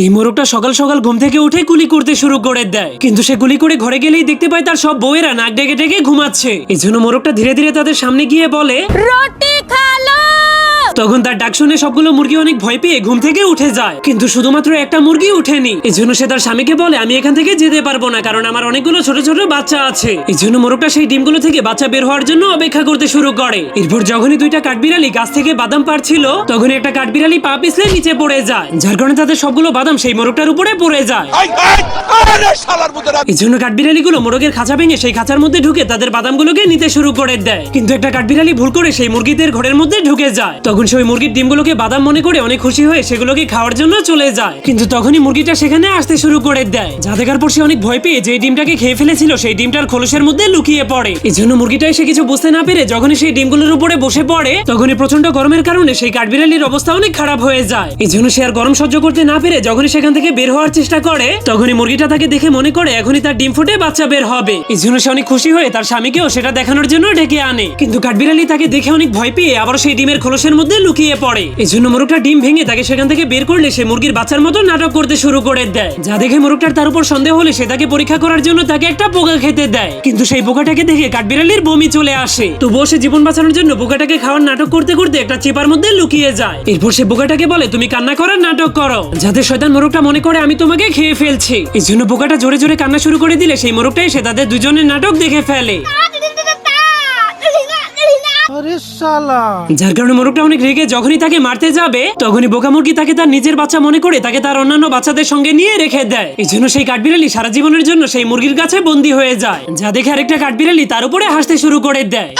এই মোরগটা সকাল সকাল ঘুম থেকে উঠে গুলি করতে শুরু করে দেয়। কিন্তু সে গুলি করে ঘরে গেলেই দেখতে পায় তার সব বউয়েরা নাক ডেকে ডেকে ঘুমাচ্ছে। এই জন্য মোরগটা ধীরে ধীরে তাদের সামনে গিয়ে বলে, রুটি খালো তখন তার ডাক শুনে সবগুলো মুরগি অনেক ভয় পেয়ে ঘুম থেকে উঠে যায়। কিন্তু শুধুমাত্র একটা মুরগি উঠেনি। এই জন্য সে তার স্বামীকে বলে আমি এখান থেকে যেতে পারব না কারণ আমার অনেকগুলো ছোট ছোট বাচ্চা আছে। এই জন্য মোরগটা সেই ডিমগুলো থেকে বাচ্চা বের হওয়ার জন্য অপেক্ষা করতে শুরু করে। এরপর যখনই দুইটা কাঠবিড়ালি গাছ থেকে বাদাম পারছিল তখনই একটা কাঠবিড়ালি পা পিছলে নিচে পড়ে যায় যার কারণে তাদের সবগুলো বাদাম সেই মোরগটার উপরে পড়ে যায়। এই জন্য কাঠবিড়ালিগুলো মোরগের খাঁচা ভেঙে সেই খাঁচার মধ্যে ঢুকে তাদের বাদামগুলোকে নিতে শুরু করে দেয়। কিন্তু একটা কাঠবিড়ালি ভুল করে সেই মুরগিদের ঘরের মধ্যে ঢুকে যায়। তখন সেই মুরগির ডিমগুলোকে বাদাম মনে করে অনেক খুশি হয়ে সেগুলোকে খাওয়ার জন্য চলে যায়। কিন্তু তখনই মুরগিটা সেখানে আসতে শুরু করে দেয়। যা দেখার পর সে অনেক ভয় পেয়ে যে ডিমটাকে খেয়ে ফেলেছিল, সেই ডিমটার খোলসের মধ্যে লুকিয়ে পড়ে। এই জন্য মুরগিটা এসে কিছু বুঝতে না পেরে যখনই সেই ডিমগুলোর উপরে বসে পড়ে, তখনই প্রচণ্ড গরমের কারণে সেই কাঠবিড়ালির অবস্থা অনেক খারাপ হয়ে যায়। এই জন্য সে আর গরম সহ্য করতে না পেরে যখনই সেখান থেকে বের হওয়ার চেষ্টা করে, তখনই মুরগিটা তাকে দেখে মনে করে এখনই তার ডিম ফুটে বাচ্চা বের হবে। এই জন্য সে অনেক খুশি হয়ে তার স্বামীকেও সেটা দেখানোর জন্য ডেকে আনে। কিন্তু কাঠবিড়ালি তাকে দেখে অনেক ভয় পেয়ে আবার সেই ডিমের খোলসের মধ্যে লুকিয়ে পড়ে। এই জন্য মোরগটা ডিম ভেঙে তাকে সেখান থেকে বের করলে সে মুরগির বাচ্চার মতো নাটক করতে শুরু করে দেয়। যা দেখে মোরগটার তার উপর সন্দেহ হলে সে তাকে পরীক্ষা করার জন্য তাকে একটা পোকা খেতে দেয়। কিন্তু সেই পোকাটাকে দেখে কাঠবিড়ালির বমি চলে আসে। তবুও সে জীবন বাঁচানোর জন্য পোকাটাকে খাওয়ার নাটক করতে করতে একটা চেপার মধ্যে লুকিয়ে যায়। এরপর সে পোকাটাকে বলে, তুমি কান্না করার নাটক করো। যাতে শয়তান মোরগটা মনে করে আমি তোমাকে খেয়ে ফেলছি। এই জন্য পোকাটা জোরে জোরে কান্না শুরু করে দিলে সেই মোরগটা এসে তাদের দুজনের নাটক দেখে ফেলে। শালা। যার কারণে মোরগটা অনেক রেগে যখনই তাকে মারতে যাবে তখনই বোকা মুরগি তাকে তার নিজের বাচ্চা মনে করে তাকে তার অন্যান্য বাচ্চাদের সঙ্গে নিয়ে রেখে দেয়। এই জন্য সেই কাঠবিড়ালি সারা জীবনের জন্য সেই মুরগির কাছে বন্দী হয়ে যায় যা দেখে আরেকটা কাঠবিড়ালি তার উপরে হাসতে শুরু করে দেয়।